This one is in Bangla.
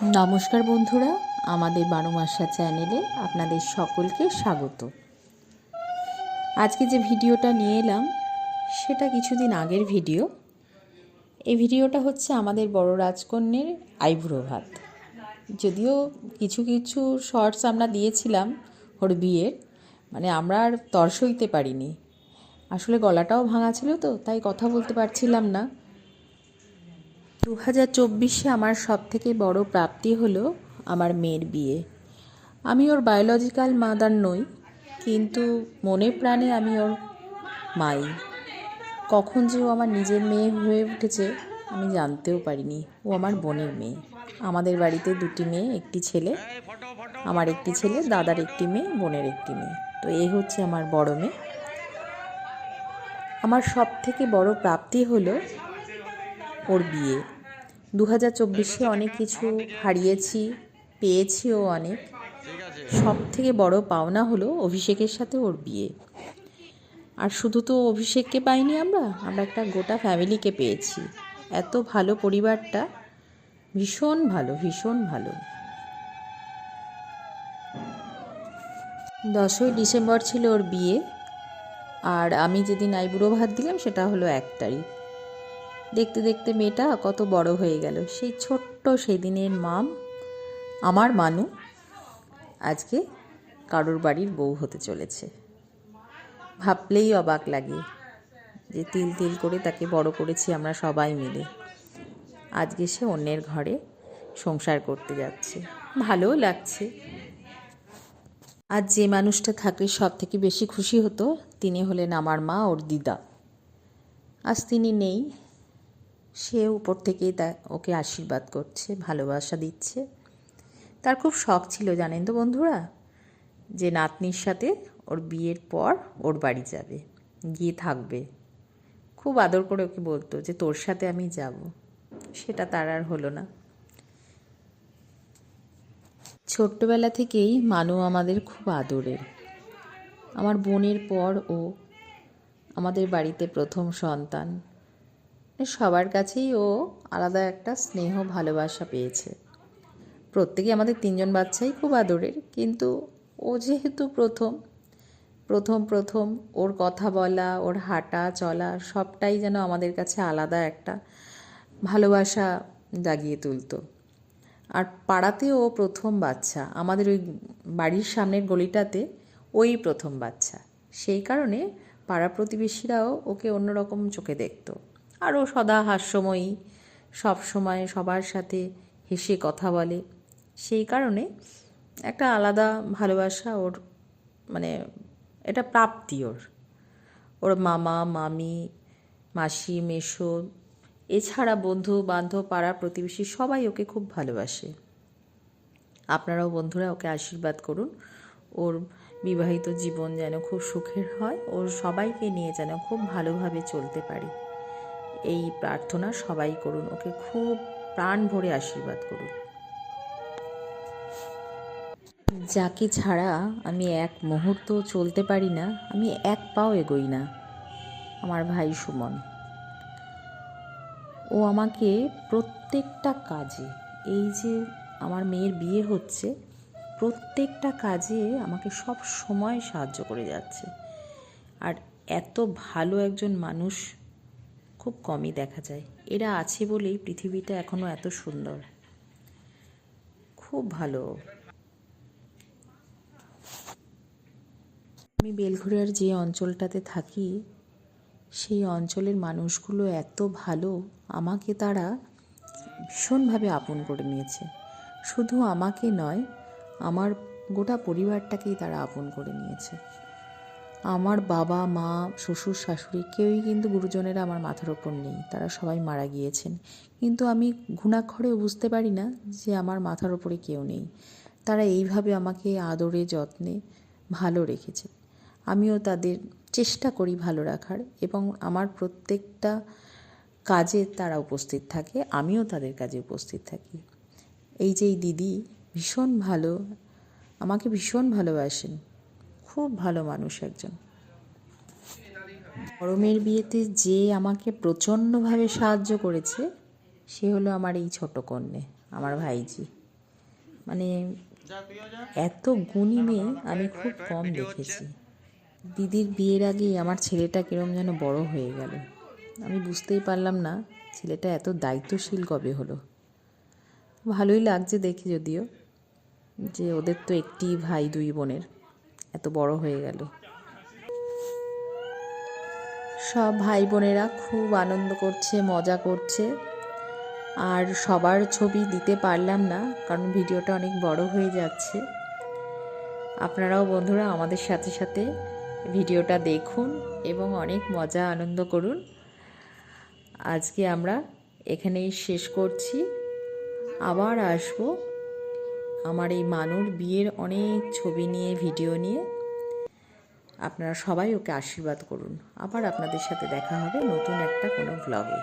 নমস্কার বন্ধুরা, আমাদের বারো মাসা চ্যানেলে আপনাদের সকলকে স্বাগত। আজকে যে ভিডিওটা নিয়ে এলাম, সেটা কিছুদিন আগের ভিডিও। এই ভিডিওটা হচ্ছে আমাদের বড় রাজকন্যের আইব্রো ভাত। যদিও কিছু কিছু শর্টস আমরা দিয়েছিলাম ওর বিয়ের মানে আমরা আর তর সইতে পারিনি। আসলে গলাটাও ভাঙা ছিল তো, তাই কথা বলতে পারছিলাম না। দু হাজার চব্বিশে আমার সব থেকে বড় প্রাপ্তি হলো আমার মেয়ের বিয়ে। আমি ওর বায়োলজিক্যাল মাদার নই, কিন্তু মনে প্রাণে আমি ওর মাই। কখন যে ও আমার নিজের মেয়ে হয়ে উঠেছে, আমি জানতেও পারিনি। ও আমার বোনের মেয়ে। আমাদের বাড়িতে দুটি মেয়ে, একটি ছেলে, আমার একটি ছেলে, দাদার একটি মেয়ে, বোনের একটি মেয়ে। তো এই হচ্ছে আমার বড় মেয়ে। আমার সব থেকে বড় প্রাপ্তি হলো ওর বিয়ে। দু হাজার চব্বিশে অনেক কিছু হারিয়েছি পেয়েছিও অনেক। সব থেকে বড় পাওনা হলো অভিষেকের সাথে ওর বিয়ে। আর শুধু তো অভিষেককে পাইনি আমরা আমরা একটা গোটা ফ্যামিলিকে পেয়েছি। এত ভালো পরিবারটা, ভীষণ ভালো ভীষণ ভালো। দশই ডিসেম্বর ছিল ওর বিয়ে, আর আমি যেদিন আইবুড়ো ভাত দিলাম সেটা হলো এক তারিখ। দেখতে দেখতে মেয়েটা কত বড় হয়ে গেল। সেই ছোট্ট সেদিনের মাম, আমার মানু, আজকে কারোর বাড়ির বউ হতে চলেছে। ভাবলেই অবাক লাগে যে তিল তিল করে তাকে বড় করেছি আমরা সবাই মিলে। আজকে সে অন্যের ঘরে সংসার করতে যাচ্ছে। ভালোও লাগছে। আজ যে মানুষটা থাকলে সব থেকে বেশি খুশি হতো, তিনি হলেন আমার মা ওর দিদা। আজ তিনি নেই সে উপর থেকেই তা ওকে আশীর্বাদ করছে, ভালোবাসা দিচ্ছে। তার খুব শখ ছিল, জানেন তো বন্ধুরা? যে নাতনির সাথে ওর বিয়ের পর ওর বাড়ি যাবে, গিয়ে থাকবে। খুব আদর করে ওকে বলতো যে, তোর সাথে আমি যাব। সেটা তার আর হলো না। ছোট্টবেলা থেকেই মানু আমাদের খুব আদরের। আমার বোনের পর ও আমাদের বাড়িতে প্রথম সন্তান। সবার কাছেই ও আলাদা একটা স্নেহ, ভালোবাসা পেয়েছে। প্রত্যেকে আমাদের তিনজন বাচ্চাই খুব আদরের, কিন্তু ও যেহেতু প্রথম প্রথম প্রথম ওর কথা বলা, ওর হাঁটা, চলা, সবটাই যেন আমাদের কাছে আলাদা একটা ভালোবাসা জাগিয়ে তুলতো। আর পাড়াতেও ও প্রথম বাচ্চা, আমাদের ওই বাড়ির সামনের গলিটাতে ওই প্রথম বাচ্চা। সেই কারণে পাড়া প্রতিবেশীরাও ওকে অন্যরকম চোখে দেখতো। আর ও সদা হাস্যময়ী। সবসময় সবার সাথে হেসে কথা বলে। সেই কারণে একটা আলাদা ভালোবাসা ওর মানে এটা প্রাপ্তি ওর। ওর মামা, মামি, মাসি মেশো এছাড়া বন্ধু বান্ধব পাড়া প্রতিবেশী সবাই ওকে খুব ভালোবাসে। আপনারাও বন্ধুরা ওকে আশীর্বাদ করুন। ওর বিবাহিত জীবন যেন খুব সুখের হয়। ওর সবাইকে নিয়ে যেন খুব ভালোভাবে চলতে পারে। এই প্রার্থনা সবাই করুন। ওকে খুব প্রাণ ভরে আশীর্বাদ করুন। যাকে ছাড়া আমি এক মুহূর্ত চলতে পারি না, আমি এক পাও এগোই না, আমার ভাই সুমন। ও আমাকে প্রত্যেকটা কাজে, এই যে আমার মেয়ের বিয়ে হচ্ছে, প্রত্যেকটা কাজে আমাকে সব সময় সাহায্য করে যাচ্ছে। আর এত ভালো একজন মানুষ খুব কমই দেখা যায়। এরা আছে বলেই পৃথিবীটা এখনও এত সুন্দর। খুব ভালো। আমি বেলঘরিয়ার যে অঞ্চলটাতে থাকি, সেই অঞ্চলের মানুষগুলো এত ভালো, আমাকে তারা ভীষণভাবে আপন করে নিয়েছে। শুধু আমাকে নয়, আমার গোটা পরিবারটাকেই তারা আপন করে নিয়েছে। আমার বাবা, মা, শ্বশুর, শাশুড়ি কেউই কিন্তু গুরুজনেরা আমার মাথার ওপর নেই। তারা সবাই মারা গিয়েছেন। কিন্তু আমি ঘুণাক্ষরেও বুঝতে পারি না যে আমার মাথার ওপরে কেউ নেই। তারা এইভাবে আমাকে আদরে, যত্নে ভালো রেখেছে। আমিও তাদের চেষ্টা করি ভালো রাখার এবং আমার প্রত্যেকটা কাজে তারা উপস্থিত থাকে, আমিও তাদের কাজে উপস্থিত থাকি। এই যে এই দিদি ভীষণ ভালো, আমাকে ভীষণ ভালোবাসেন। খুব ভালো মানুষ একজন। গরমের বিয়েতে যে আমাকে প্রচণ্ডভাবে সাহায্য করেছে, সে হলো আমার এই ছোট কন্যে, আমার ভাইজি। মানে এত গুণী মেয়ে আমি খুব কম দেখেছি। দিদির বিয়ের আগে আমার ছেলেটা কিরম যেন বড় হয়ে গেল। আমি বুঝতেই পারলাম না ছেলেটা এত দায়িত্বশীল কবে হলো। ভালোই লাগছে দেখে যদিও যে ওদের তো একটি ভাই দুই বোনের। এত বড় হয়ে গেল। সব ভাই বোনেরা খুব আনন্দ করছে, মজা করছে। আর সবার ছবি দিতে পারলাম না, কারণ ভিডিওটা অনেক বড় হয়ে যাচ্ছে। আপনারাও বন্ধুরা আমাদের সাথে সাথে ভিডিওটা দেখুন এবং অনেক মজা, আনন্দ করুন। আজকে আমরা এখানেই শেষ করছি। আবার আসব আমার এই মানুর বিয়ের অনেক ছবি নিয়ে, ভিডিও নিয়ে। আপনারা সবাই ওকে আশীর্বাদ করুন। আবার আপনাদের সাথে দেখা হবে নতুন একটা কোনো ব্লগে